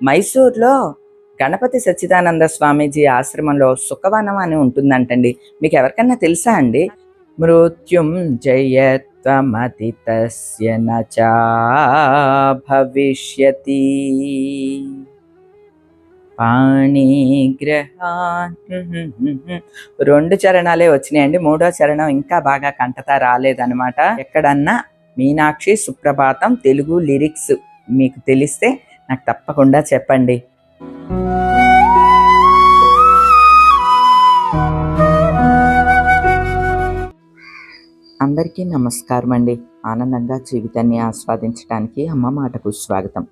మైసూర్లో గణపతి సచ్చిదానంద స్వామీజీ ఆశ్రమంలో సుఖవనం అని ఉంటుందంటండి. మీకు ఎవరికన్నా తెలుసా అండి? మృత్యుం జయత్వమతి నచా భవిష్యతి. పాణిగ్రహాన్ రెండు చరణాలే వచ్చినాయండి. మూడో చరణం ఇంకా బాగా కంటత రాలేదన్నమాట. ఎక్కడన్నా మీనాక్షి సుప్రభాతం తెలుగు లిరిక్స్ మీకు తెలిస్తే నాకు తప్పకుండా చెప్పండి. అందరికీ నమస్కారం అండి. ఆనందంగా జీవితాన్ని ఆస్వాదించడానికి అమ్మ మాటకు స్వాగతం.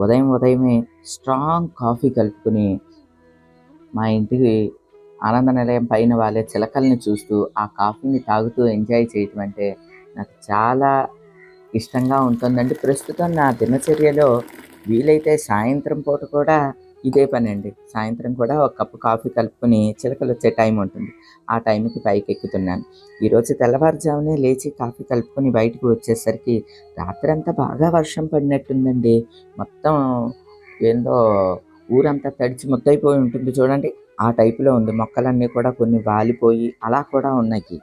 ఉదయం ఉదయమే స్ట్రాంగ్ కాఫీ కలుపుకుని మా ఇంటికి ఆనంద నిలయం పైన వాళ్ళే చిలకల్ని చూస్తూ ఆ కాఫీని తాగుతూ ఎంజాయ్ చేయటం అంటే నాకు చాలా ఇష్టంగా ఉంటుందండి. ప్రస్తుతం నా దినచర్యలో వీలైతే సాయంత్రం పూట కూడా ఇదే పని అండి సాయంత్రం కూడా ఒక కప్పు కాఫీ కలుపుకొని చిలకలు వచ్చే టైం ఉంటుంది. ఆ టైంకి పైకి ఎక్కుతున్నాను. ఈరోజు తెల్లవారుజామునే లేచి కాఫీ కలుపుకొని బయటకు వచ్చేసరికి రాత్రంతా బాగా వర్షం పడినట్టుందండి. మొత్తం ఏందో ఊరంతా తడిచి ముద్దయిపోయి ఉంటుంది చూడండి. ఆ టైపులో ఉంది. మొక్కలన్నీ కూడా కొన్ని వాలిపోయి అలా కూడా ఉన్నాయి.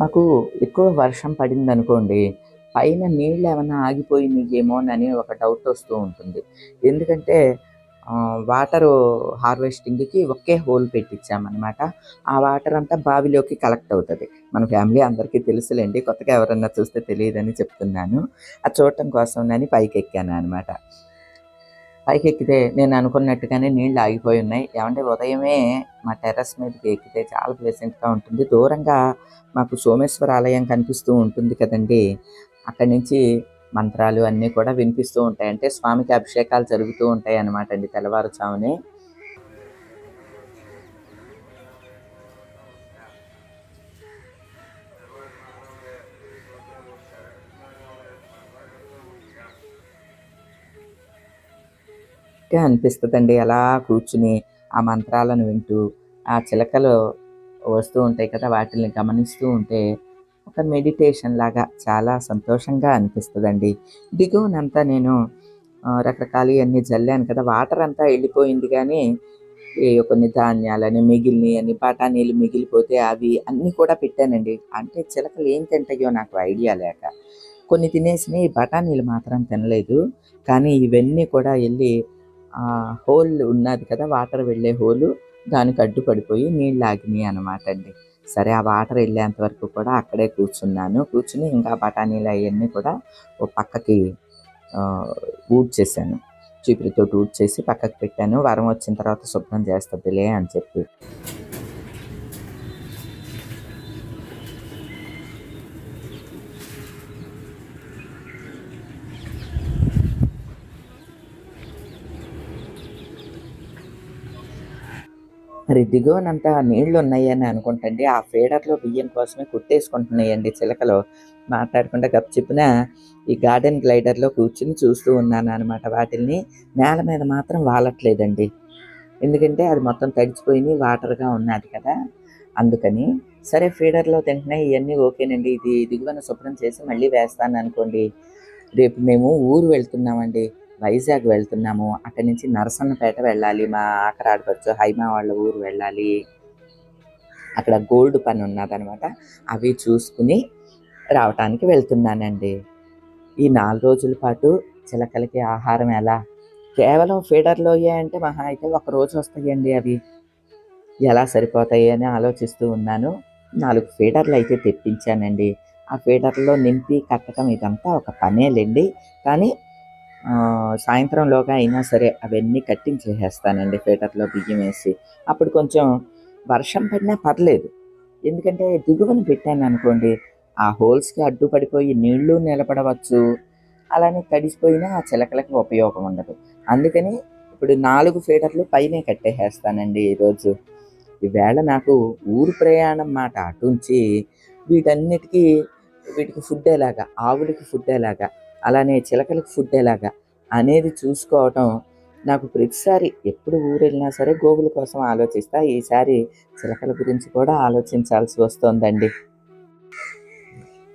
మాకు ఎక్కువ వర్షం పడింది అనుకోండి పైన నీళ్ళు ఏమైనా ఆగిపోయినాయేమోనని ఒక డౌట్ వస్తూ ఉంటుంది. ఎందుకంటే వాటర్ హార్వెస్టింగ్కి ఒకే హోల్ పెట్టించామన్నమాట ఆ వాటర్ అంతా బావిలోకి కలెక్ట్ అవుతుంది. మన ఫ్యామిలీ అందరికీ తెలుసులేండి కొత్తగా ఎవరన్నా చూస్తే తెలియదని చెప్తున్నాను. అది చూడటం కోసం నేను పైకి ఎక్కాను అనమాట పైకి ఎక్కితే నేను అనుకున్నట్టుగానే నీళ్ళు ఆగిపోయి ఉన్నాయి. ఏమంటే ఉదయమే మా టెర్రస్ మీదకి ఎక్కితే చాలా ప్లెసెంట్గా ఉంటుంది. దూరంగా మాకు సోమేశ్వర ఆలయం కనిపిస్తూ ఉంటుంది కదండి. అక్కడి నుంచి మంత్రాలు అన్నీ కూడా వినిపిస్తూ ఉంటాయి. అంటే స్వామికి అభిషేకాలు జరుగుతూ ఉంటాయి అన్నమాట అండి తెల్లవారుజామునే. అనిపిస్తుందండి అలా కూర్చుని ఆ మంత్రాలను వింటూ ఆ చిలకలు వస్తూ ఉంటాయి కదా వాటిని గమనిస్తూ ఉంటే ఒక మెడిటేషన్ లాగా చాలా సంతోషంగా అనిపిస్తుందండి. దిగువనంతా నేను రకరకాల అన్ని జల్లాను కదా వాటర్ అంతా వెళ్ళిపోయింది కానీ కొన్ని ధాన్యాలని మిగిలినవి అని బఠానీలు మిగిలిపోతే అవి అన్నీ కూడా పెట్టానండి. అంటే చిలకలు ఏం తింటాయో నాకు ఐడియా లేక. కొన్ని తినేసినవి బఠానీలు మాత్రం తినలేదు. కానీ ఇవన్నీ కూడా వెళ్ళి హోల్ ఉన్నది కదా వాటర్ వెళ్ళే హోలు దానికి అడ్డుపడిపోయి నీళ్ళు ఆగినాయి అనమాట అండి. సరే ఆ వాటర్ వెళ్ళేంత వరకు కూడా అక్కడే కూర్చున్నాను. కూర్చుని ఇంకా బఠానీలు అవన్నీ కూడా ఓ పక్కకి ఊడ్చేసాను చీపురితో ఊడ్చేసి పక్కకి పెట్టాను. వరం వచ్చిన తర్వాత శుభ్రం చేస్తుందిలే అని చెప్పి. మరి దిగువనంతా నీళ్ళు ఉన్నాయని అనుకుంటండి. ఆ ఫీడర్లో బియ్యం కోసమే కుట్టేసుకుంటున్నాయండి చిలకలు. మాట్లాడకుండా గప్చిప్పున ఈ గార్డెన్ గ్లైడర్లో కూర్చుని చూస్తూ ఉన్నాను అనమాట వాటిని నేల మీద మాత్రం వాలట్లేదండి. ఎందుకంటే అది మొత్తం తడిచిపోయి వాటర్గా ఉన్నది కదా. అందుకని సరే ఫీడర్లో తింటున్నాయి ఇవన్నీ ఓకేనండి. ఇది దిగువన శుభ్రం చేసి మళ్ళీ వేస్తాను అనుకోండి రేపు మేము ఊరు వెళ్తున్నామండి. వైజాగ్ వెళ్తున్నాము. అక్కడి నుంచి నరసన్నపేట వెళ్ళాలి. మా ఆఖరి హైమా వాళ్ళ ఊరు వెళ్ళాలి. అక్కడ గోల్డ్ పని ఉన్నదనమాట. అవి చూసుకుని రావటానికి వెళ్తున్నానండి. ఈ నాలుగు రోజుల పాటు చిలకలకి ఆహారం ఎలా? కేవలం ఫీడర్లో అంటే మహా అయితే ఒక రోజు వస్తాయండి అవి. ఎలా సరిపోతాయి అని ఆలోచిస్తూ ఉన్నాను. నాలుగు ఫీడర్లు అయితే తెప్పించానండి. ఆ ఫీడర్లో నింపి కట్టడం ఇదంతా ఒక పనేలేండి. కానీ సాయంత్రంలోగా అయినా సరే అవన్నీ కట్టించేసేస్తానండి ఫీటర్లో బియ్యం వేసి. అప్పుడు కొంచెం వర్షం పడినా పర్లేదు. ఎందుకంటే దిగువన పెట్టాను అనుకోండి ఆ హోల్స్కి అడ్డుపడిపోయి నీళ్ళు నిలబడవచ్చు. అలానే తడిసిపోయినా ఆ చిలకలకి ఉపయోగం ఉండదు. అందుకని ఇప్పుడు నాలుగు ఫీటర్లు పైనే కట్టేసేస్తానండి ఈరోజు. ఈవేళ నాకు ఊరు ప్రయాణం మాట అటుంచి వీటన్నిటికీ వీటికి ఫుడ్ ఎలాగా ఆవులకి ఫుడ్ ఎలాగా అలానే చిలకలకు ఫుడ్ ఎలాగా అనేది చూసుకోవటం నాకు ప్రతిసారి ఎప్పుడు ఊరు వెళ్ళినా సరే గోగుల కోసం ఆలోచిస్తా. ఈసారి చిలకల గురించి కూడా ఆలోచించాల్సి వస్తుందండి.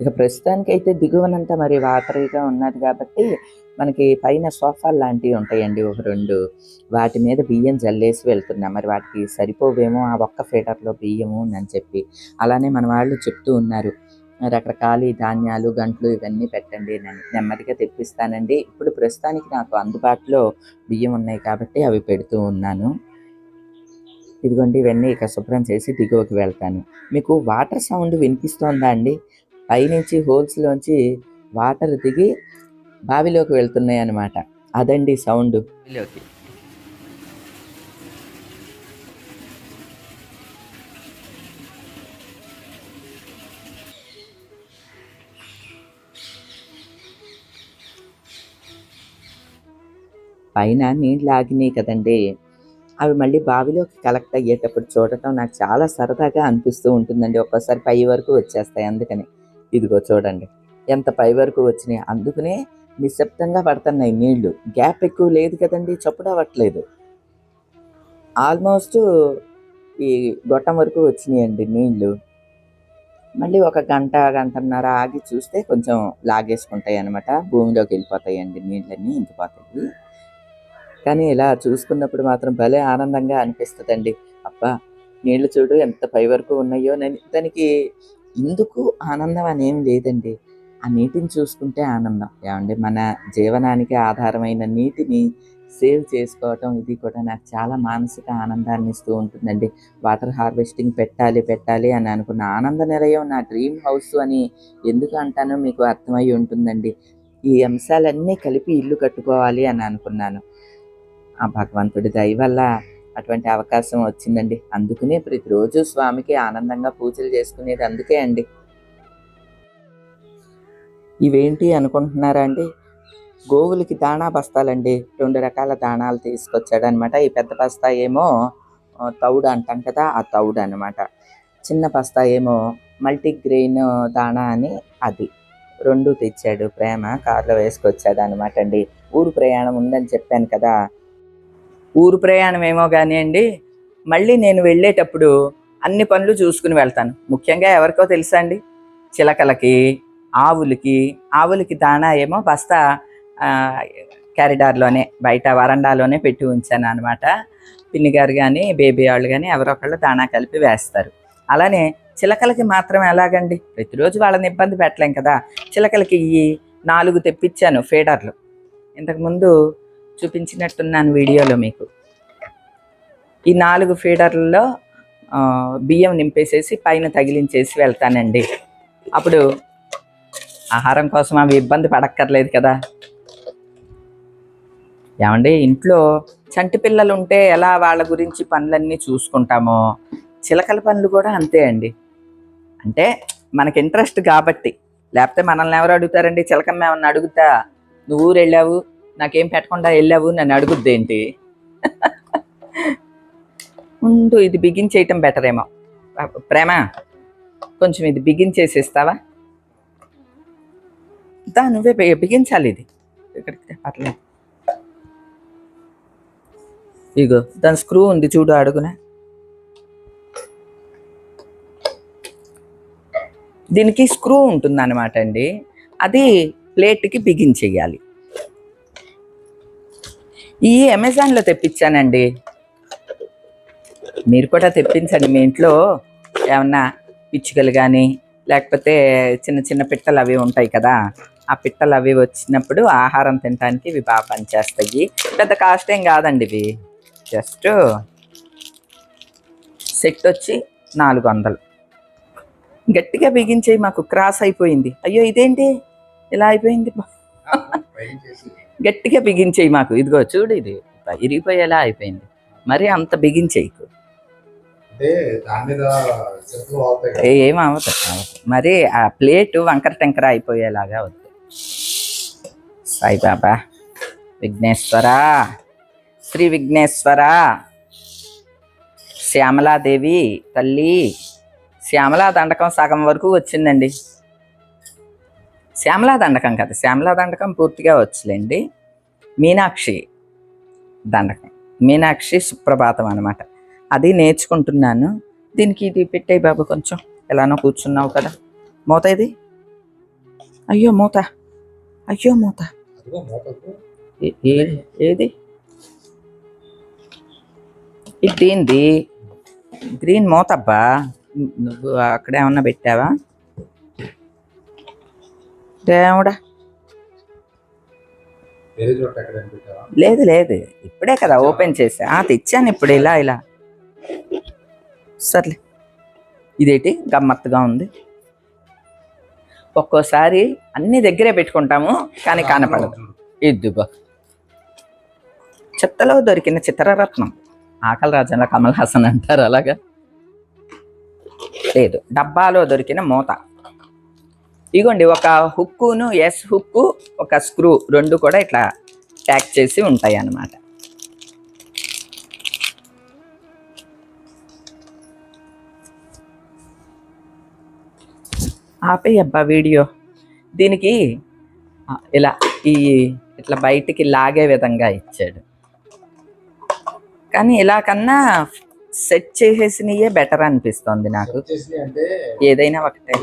ఇక ప్రస్తుతానికి అయితే దిగువనంతా మరి వాటరీగా ఉన్నది కాబట్టి మనకి పైన సోఫాలు లాంటివి ఉంటాయండి ఒక రెండు. వాటి మీద బియ్యం జల్లేసి వెళ్తున్నాం. మరి వాటికి సరిపోవేమో ఆ ఒక్క ఫీటర్లో బియ్యము అని చెప్పి. అలానే మన వాళ్ళు చెప్తూ ఉన్నారు. రకరకాల ధాన్యాలు గంట్లు ఇవన్నీ పెట్టండి. నేను నెమ్మదిగా తెప్పిస్తానండి. ఇప్పుడు ప్రస్తుతానికి నాకు అందుబాటులో బియ్యం ఉన్నాయి కాబట్టి అవి పెడుతూ ఉన్నాను. ఇదిగోండి ఇవన్నీ ఇక శుభ్రం చేసి దిగువకి వెళ్తాను. మీకు వాటర్ సౌండ్ వినిపిస్తోందా అండి? పైనుంచి హోల్స్లోంచి వాటర్ దిగి బావిలోకి వెళ్తున్నాయి అన్నమాట అదండి సౌండ్. బావిలోకి. పైన నీళ్ళు ఆగినాయి కదండి. అవి మళ్ళీ బావిలోకి కలెక్ట్ అయ్యేటప్పుడు చూడటం నాకు చాలా సరదాగా అనిపిస్తూ ఉంటుందండి. ఒక్కోసారి పై వరకు వచ్చేస్తాయి అందుకని. ఇదిగో చూడండి. ఎంత పై వరకు వచ్చినాయి? అందుకనే నిశ్శబ్దంగా పడుతున్నాయి నీళ్ళు. గ్యాప్ ఎక్కువ లేదు కదండి. చప్పుడు అవ్వట్లేదు. ఆల్మోస్ట్ ఈ గొట్టం వరకు వచ్చినాయండి నీళ్ళు. మళ్ళీ ఒక గంట గంటన్నర ఆగి చూస్తే కొంచెం లాగేసుకుంటాయి అనమాట భూమిలోకి వెళ్ళిపోతాయండి నీళ్ళన్నీ ఇంకిపోతాయి. కానీ ఇలా చూసుకున్నప్పుడు మాత్రం భలే ఆనందంగా అనిపిస్తుందండి. అబ్బా నీళ్ళు చూడు ఎంత పై వరకు ఉన్నాయో దానికి ఎందుకు ఆనందం అనేం లేదండి. ఆ నీటిని చూసుకుంటే ఆనందం. ఏమండి మన జీవనానికి ఆధారమైన నీటిని సేవ్ చేసుకోవటం ఇది కూడా నాకు చాలా మానసిక ఆనందాన్ని ఇస్తూ ఉంటుందండి. వాటర్ హార్వెస్టింగ్ పెట్టాలి పెట్టాలి అని అనుకున్న ఆనంద నిలయం నా డ్రీమ్ హౌస్ అని ఎందుకు అంటానో మీకు అర్థమై ఉంటుందండి. ఈ అంశాలన్నీ కలిపి ఇల్లు కట్టుకోవాలి అని అనుకున్నాను. ఆ భగవంతుడి దయ వల్ల అటువంటి అవకాశం వచ్చిందండి. అందుకనే ప్రతిరోజు స్వామికి ఆనందంగా పూజలు చేసుకునేది అందుకే అండి. ఇవేంటి అనుకుంటున్నారా అండి? గోవులకి దాణా బస్తాలండి. రెండు రకాల దాణాలు తీసుకొచ్చాడు అనమాట ఈ పెద్ద బస్తా ఏమో తౌడు అంటాం కదా ఆ తౌడు అనమాట చిన్న బస్తా ఏమో మల్టీగ్రెయిన్ దాణా అని అది. రెండు తెచ్చాడు. ప్రేమ కార్లో వేసుకొచ్చాడు అనమాట అండి. ఊరు ప్రయాణం ఉందని చెప్పాను కదా ఊరు ప్రయాణం ఏమో కానీ అండి మళ్ళీ నేను వెళ్ళేటప్పుడు అన్ని పనులు చూసుకుని వెళ్తాను. ముఖ్యంగా ఎవరికో తెలుసా అండి? చిలకలకి ఆవులకి ఆవులకి దాణా ఏమో బస్తా క్యారిడార్లోనే బయట వరండాలోనే పెట్టి ఉంచాను అనమాట పిన్ని గారు కానీ బేబీ వాళ్ళు కానీ ఎవరొకళ్ళు దాణా కలిపి వేస్తారు. అలానే చిలకలకి మాత్రం ఎలాగండి? ప్రతిరోజు వాళ్ళని ఇబ్బంది పెట్టలేం కదా. చిలకలకి నాలుగు తెప్పించాను ఫీడర్లు. ఇంతకుముందు చూపించినట్టున్నాను వీడియోలో మీకు. ఈ నాలుగు ఫీడర్లలో బియ్యం నింపేసేసి పైన తగిలించేసి వెళ్తానండి. అప్పుడు ఆహారం కోసం అవి ఇబ్బంది పడక్కర్లేదు కదా. ఏమండి ఇంట్లో చంటి పిల్లలు ఉంటే ఎలా వాళ్ళ గురించి పనులన్నీ చూసుకుంటామో? చిలకల పనులు కూడా అంతే అండి. అంటే మనకి ఇంట్రెస్ట్ కాబట్టి. లేకపోతే మనల్ని ఎవరు అడుగుతారండి చిలకమ్మ ఏమన్నా అడుగుతా? నువ్వు ఊరు వెళ్ళావు నాకేం పెట్టకుండా వెళ్ళావు? నన్ను అడుగుద్దేంటి ముందు ఇది బిగించేయటం బెటర్ ఏమో. ప్రేమ కొంచెం ఇది బిగించేసేస్తావా దా నువ్వే బిగించాలి ఇది. ఇక్కడికి పర్లేదు. ఇగో దాని స్క్రూ ఉంది చూడు అడుగున? దీనికి స్క్రూ ఉంటుందన్నమాట అండి. అది ప్లేట్కి బిగించేయాలి ఈ అమెజాన్లో తెప్పించానండి. మీరు కూడా తెప్పించండి మీ ఇంట్లో. ఏమన్నా పిచ్చుకలు కానీ లేకపోతే చిన్న చిన్న పిట్టలు అవి ఉంటాయి కదా ఆ పిట్టలు అవి వచ్చినప్పుడు ఆహారం తినడానికి ఇవి బాగా పనిచేస్తాయి. పెద్ద కాస్ట్ ఏం కాదండి ఇవి. జస్ట్ సెట్ వచ్చి నాలుగు వందలు గట్టిగా బిగించేయి మాకు క్రాస్ అయిపోయింది. అయ్యో ఇదేంటి? ఇలా అయిపోయింది. గట్టిగా బిగించేయి మాకు. ఇదిగో చూడు ఇది. ఇరిగిపోయేలా అయిపోయింది. మరి అంత బిగించేయకు. కదా. ఏ- అవ్వదు. మరి ఆ ప్లేట్ వంకర టెంకర అయిపోయేలాగా వద్దు. సాయిబాబా విఘ్నేశ్వర శ్రీ విఘ్నేశ్వర శ్యామలాదేవి తల్లి శ్యామలా దండకం సగం వరకు వచ్చిందండి. శ్యామలా దండకం కదా. శ్యామలా దండకం పూర్తిగా వచ్చులేండి. మీనాక్షి దండకం. మీనాక్షి సుప్రభాతం అనమాట అది నేర్చుకుంటున్నాను. దీనికి ఇది పెట్టే బాబు కొంచెం. ఎలానో కూర్చున్నావు కదా. మూత ఇది. అయ్యో మూత. అయ్యో మూత. ఏది? ఇది దీనిది గ్రీన్ మూతబ్బా నువ్వు అక్కడ ఏమన్నా పెట్టావా? దేవుడా. లేదు లేదు. ఇప్పుడే కదా ఓపెన్ చేసా. ఆ తెచ్చాను ఇప్పుడు ఇలా ఇలా. సర్లే. ఇదేంటి? గమ్మత్తుగా ఉంది. ఒక్కోసారి అన్ని దగ్గరే పెట్టుకుంటాము కానీ కనపడదు. ఇదిగో. చెత్తలో దొరికిన చిత్రరత్నం ఆకలి రాజంలో కమల్ హాసన్ అంటారు అలాగా? లేదు డబ్బాలో దొరికిన మూత. ఇగోండి ఒక హుక్కును ఎస్ హుక్కు ఒక స్క్రూ రెండు కూడా ఇట్లా ప్యాక్ చేసి ఉంటాయి అన్నమాట ఆపేయబ్బా వీడియో. దీనికి ఇలా ఈ ఇట్లా బయటికి లాగే విధంగా ఇచ్చాడు. కానీ ఇలా కన్నా సెట్ చేసేసినయే బెటర్ అనిపిస్తుంది నాకు. ఏదైనా ఒకటే.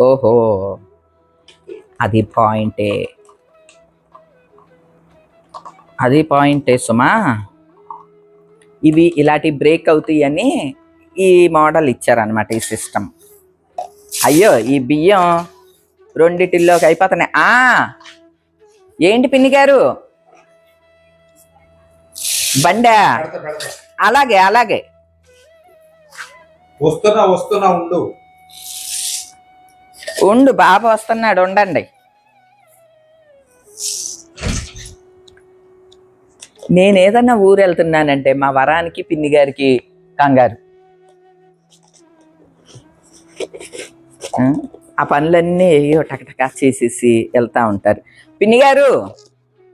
ఓహో. అది పాయింటే అది పాయింటే సుమా. ఇవి ఇలాంటి బ్రేక్ అవుతాయని ఈ మోడల్ ఇచ్చారనమాట ఈ సిస్టమ్ అయ్యో ఈ బియ్యం రెండిటిల్లోకి అయిపోతున్నాయి. ఆ! ఏంటి పిన్ని గారు? బండా. అలాగే అలాగే. వస్తున్నా వస్తున్నా ఉండు. ఉండు బాబు వస్తున్నాడు ఉండండి. నేను ఏదన్నా ఊరు వెళ్తున్నానంటే మా వరానికి పిన్ని గారికి కంగారు. ఆ, పనులన్నీ టకటకా చేసేసి వెళ్తా ఉంటారు. పిన్ని గారు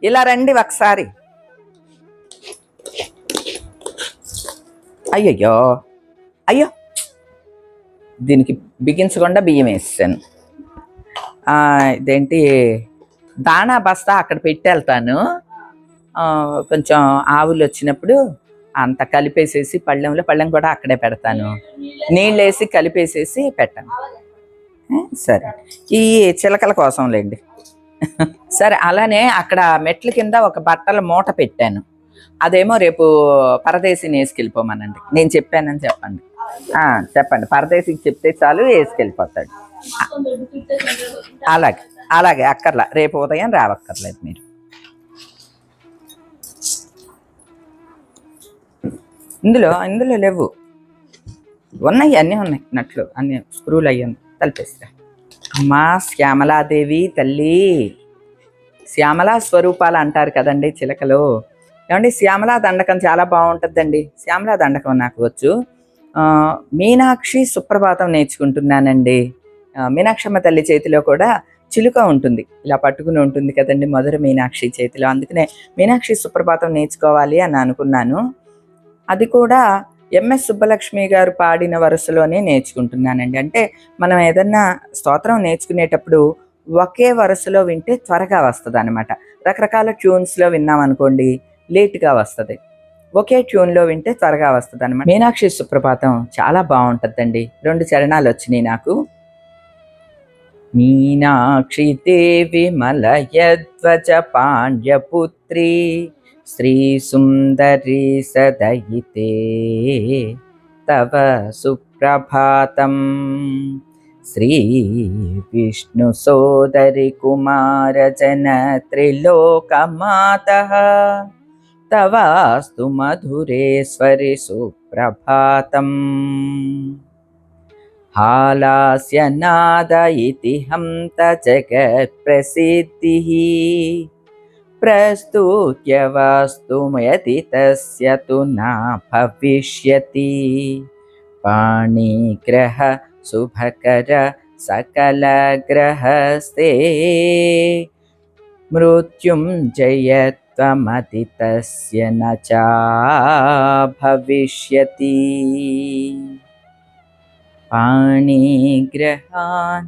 ఇలా రండి ఒకసారి. అయ్యయ్యో. అయ్యో. దీనికి బిగించకుండా బియ్యం వేసాను ఇదేంటి? దాణా బస్తా అక్కడ పెట్టి వెళ్తాను. కొంచెం ఆవులు వచ్చినప్పుడు అంత కలిపేసేసి పళ్ళెంలో పళ్ళెం కూడా అక్కడే పెడతాను. నీళ్ళు వేసి కలిపేసేసి పెట్టాను. సరే. ఈ చిలకల కోసం లేండి. సరే అలానే అక్కడ మెట్ల కింద ఒక బట్టల మూట పెట్టాను. అదేమో రేపు పరదేశిని వేసుకెళ్ళిపోమనండి. నేను చెప్పానని చెప్పండి. చెప్పండి. పరదేశికి చెప్తే చాలు వేసుకెళ్ళిపోతాడు. అలాగే అలాగే అక్కర్లా. రేపు ఉదయం రావక్కర్లేదు మీరు. ఇందులో ఇందులో లేవు. ఉన్నాయి అన్నీ ఉన్నాయి. నట్లు అన్ని స్క్రూలు అయ్యాను తలిపేస్తా అమ్మా శ్యామలాదేవి తల్లి. శ్యామలా స్వరూపాలు అంటారు కదండి చిలకలు. ఏమండి శ్యామలా దండకం చాలా బాగుంటుందండి. శ్యామలా దండకం నాకు వచ్చు. మీనాక్షి సుప్రభాతం నేర్చుకుంటున్నానండి. మీనాక్షమ్మ తల్లి చేతిలో కూడా చిలుక ఉంటుంది. ఇలా పట్టుకుని ఉంటుంది కదండి మధుర మీనాక్షి చేతిలో. అందుకనే మీనాక్షి సుప్రభాతం నేర్చుకోవాలి అని అనుకున్నాను. అది కూడా ఎంఎస్ సుబ్బలక్ష్మి గారు పాడిన వరుసలోనే నేర్చుకుంటున్నానండి. అంటే మనం ఏదన్నా స్తోత్రం నేర్చుకునేటప్పుడు ఒకే వరుసలో వింటే త్వరగా వస్తుంది అనమాట రకరకాల ట్యూన్స్లో విన్నాం అనుకోండి లేట్గా వస్తుంది. ఒకే ట్యూన్లో వింటే త్వరగా వస్తుంది అనమాట మీనాక్షి సుప్రభాతం చాలా బాగుంటుందండి రెండు చరణాలు వచ్చినాయి నాకు. మీనాక్షి దేవి మలయధ్వజ పాండ్యపుత్రి శ్రీ సుందరి సదయితే తవ సుప్రభాతం. శ్రీ విష్ణు సోదరి కుమార జన త్రిలోకమాత तवास्तु मधुरेश्वरि सुप्रभातम्। हालास्य नाद इति हन्त जगत्प्रसिद्धिः प्रस्तुत्य वास्तु यदि तस्य तु न भविष्यति। पाणिग्रह शुभकर सकलग्रहस्ते मृत्युं जयत् तस्य न च भविष्यति పాణిగ్రహాన్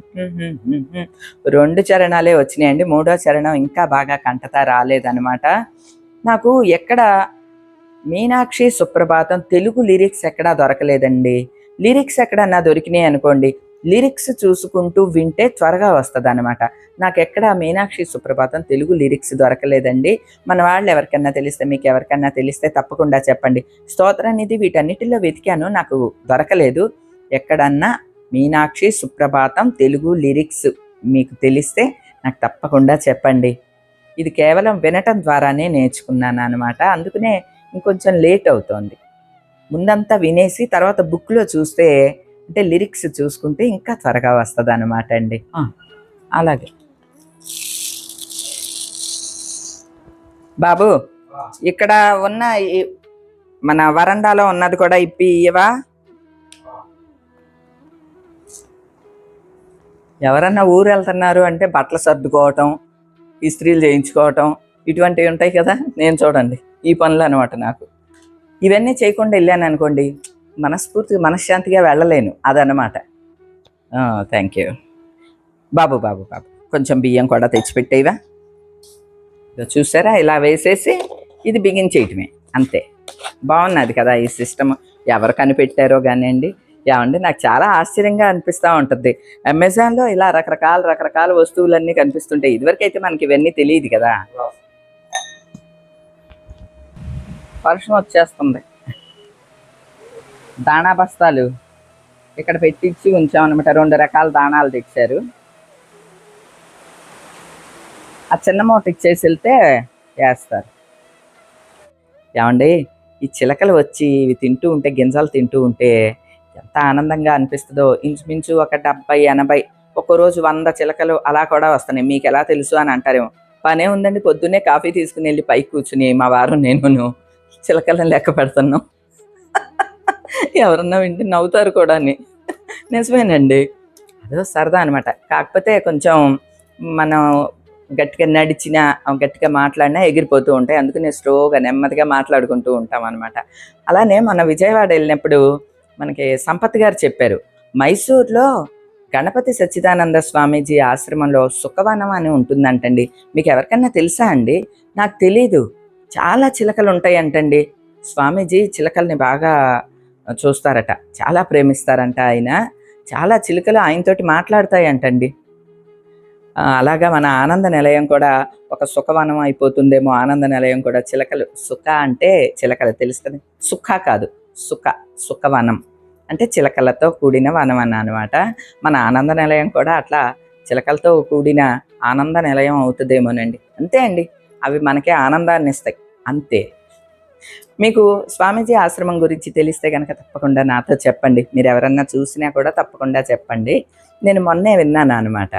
రెండు చరణాలే వచ్చినాయండి మూడో చరణం ఇంకా బాగా కంటతా రాలేదన్నమాట నాకు ఎక్కడ మీనాక్షి సుప్రభాతం తెలుగు లిరిక్స్ ఎక్కడా దొరకలేదండి లిరిక్స్ ఎక్కడన్నా దొరికినాయి అనుకోండి లిరిక్స్ చూసుకుంటూ వింటే త్వరగా వస్తుంది అనమాట నాకు ఎక్కడ మీనాక్షి సుప్రభాతం తెలుగు లిరిక్స్ దొరకలేదండి. మన వాళ్ళు ఎవరికన్నా తెలిస్తే మీకు ఎవరికన్నా తెలిస్తే తప్పకుండా చెప్పండి. స్తోత్రానిధి వీటన్నిటిలో వెతికాను నాకు దొరకలేదు. ఎక్కడన్నా మీనాక్షి సుప్రభాతం తెలుగు లిరిక్స్ మీకు తెలిస్తే నాకు తప్పకుండా చెప్పండి. ఇది కేవలం వినటం ద్వారానే నేర్చుకున్నాను అనమాట అందుకనే ఇంకొంచెం లేట్ అవుతోంది. ముందంతా వినేసి తర్వాత బుక్లో చూస్తే అంటే లిరిక్స్ చూసుకుంటే ఇంకా త్వరగా వస్తుంది అనమాట అండి. ఆ, అలాగే. బాబు ఇక్కడ ఉన్న ఈ మన వరండాలో ఉన్నది కూడా ఇప్పి ఇయ్యవా? ఎవరన్నా ఊరు వెళ్తున్నారు అంటే బట్టలు సర్దుకోవటం ఇస్త్రీలు చేయించుకోవటం ఇటువంటివి ఉంటాయి కదా నేను చూడండి. ఈ పనులు అనమాట నాకు. ఇవన్నీ చేయకుండా వెళ్ళాను అనుకోండి మనస్ఫూర్తిగా మనశ్శాంతిగా వెళ్ళలేను. అదనమాట థ్యాంక్ యూ బాబు బాబు బాబు. కొంచెం బియ్యం కూడా తెచ్చిపెట్టేవా? ఇదో చూసారా? ఇలా వేసేసి ఇది బిగించేయటమే అంతే. బాగున్నది కదా ఈ సిస్టమ్ ఎవరు కనిపెట్టారో కానివ్వండి ఏమండి నాకు చాలా ఆశ్చర్యంగా అనిపిస్తూ ఉంటుంది. అమెజాన్లో ఇలా రకరకాల రకరకాల వస్తువులన్నీ కనిపిస్తుంటాయి. ఇదివరకైతే మనకి ఇవన్నీ తెలియదు కదా. వర్షం వచ్చేస్తుంది. దాణా బస్తాలు. ఇక్కడ పెట్టించి ఉంచామన్నమాట రెండు రకాల దాణాలు తెచ్చారు. ఆ చిన్న మూట ఇచ్చేసి వెళ్తే వేస్తారు. ఏమండి? ఈ చిలకలు వచ్చి ఇవి తింటూ ఉంటే గింజలు తింటూ ఉంటే ఎంత ఆనందంగా అనిపిస్తుందో. ఇంచుమించు ఒక డెబ్బై ఎనభై ఒక రోజు వంద చిలకలు అలా కూడా వస్తున్నాయి. మీకు ఎలా తెలుసు అని అంటారేమో. పనే ఉందండి. పొద్దున్నే కాఫీ తీసుకుని వెళ్ళి పైకి కూర్చుని మా వారు నేను చిలకలను లెక్క పెడుతున్నాం. ఎవరన్నా వింటే నవ్వుతారు కూడా అని నిజమేనండి. అదో సరదా అనమాట కాకపోతే కొంచెం మనం గట్టిగా నడిచినా గట్టిగా మాట్లాడినా ఎగిరిపోతూ ఉంటాయి. అందుకని స్లోగా నెమ్మదిగా మాట్లాడుకుంటూ ఉంటాం అనమాట అలానే మన విజయవాడ వెళ్ళినప్పుడు మనకి సంపత్ గారు చెప్పారు మైసూర్లో గణపతి సచ్చిదానంద స్వామీజీ ఆశ్రమంలో సుఖవనం అని ఉంటుందంటండి. మీకు ఎవరికన్నా తెలుసా అండి? నాకు తెలీదు. చాలా చిలకలు ఉంటాయంటండి స్వామీజీ చిలకల్ని బాగా చూస్తారట. చాలా ప్రేమిస్తారంట ఆయన. చాలా చిలుకలు ఆయనతోటి మాట్లాడతాయంటండి. అలాగా మన ఆనంద నిలయం కూడా ఒక సుఖవనం అయిపోతుందేమో. ఆనంద నిలయం కూడా చిలకలు. సుఖ అంటే చిలకలు తెలుసు కదా? సుఖ కాదు. సుఖ సుఖవనం. అంటే చిలకలతో కూడిన వనం అన్న అనమాట మన ఆనంద నిలయం కూడా అట్లా చిలకలతో కూడిన ఆనంద నిలయం అవుతుందేమోనండి. అంతే అండి. అవి మనకి ఆనందాన్ని ఇస్తాయి అంతే. మీకు స్వామీజీ ఆశ్రమం గురించి తెలిస్తే కనుక తప్పకుండా నాతో చెప్పండి. మీరు ఎవరన్నా చూసినా కూడా తప్పకుండా చెప్పండి. నేను మొన్నే విన్నాను అనమాట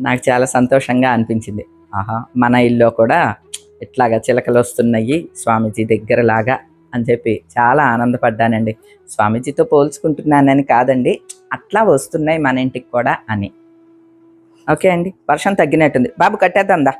నాకు చాలా సంతోషంగా అనిపించింది. ఆహా మన ఇల్లో కూడా ఇట్లాగా చిలకలు వస్తున్నాయి స్వామీజీ దగ్గర లాగా అని చెప్పి చాలా ఆనందపడ్డానండి. స్వామీజీతో పోల్చుకుంటున్నానని కాదండి అట్లా వస్తున్నాయి మన ఇంటికి కూడా అని. ఓకే అండి వర్షం తగ్గినట్టుంది. బాబు కట్టేద్దాందా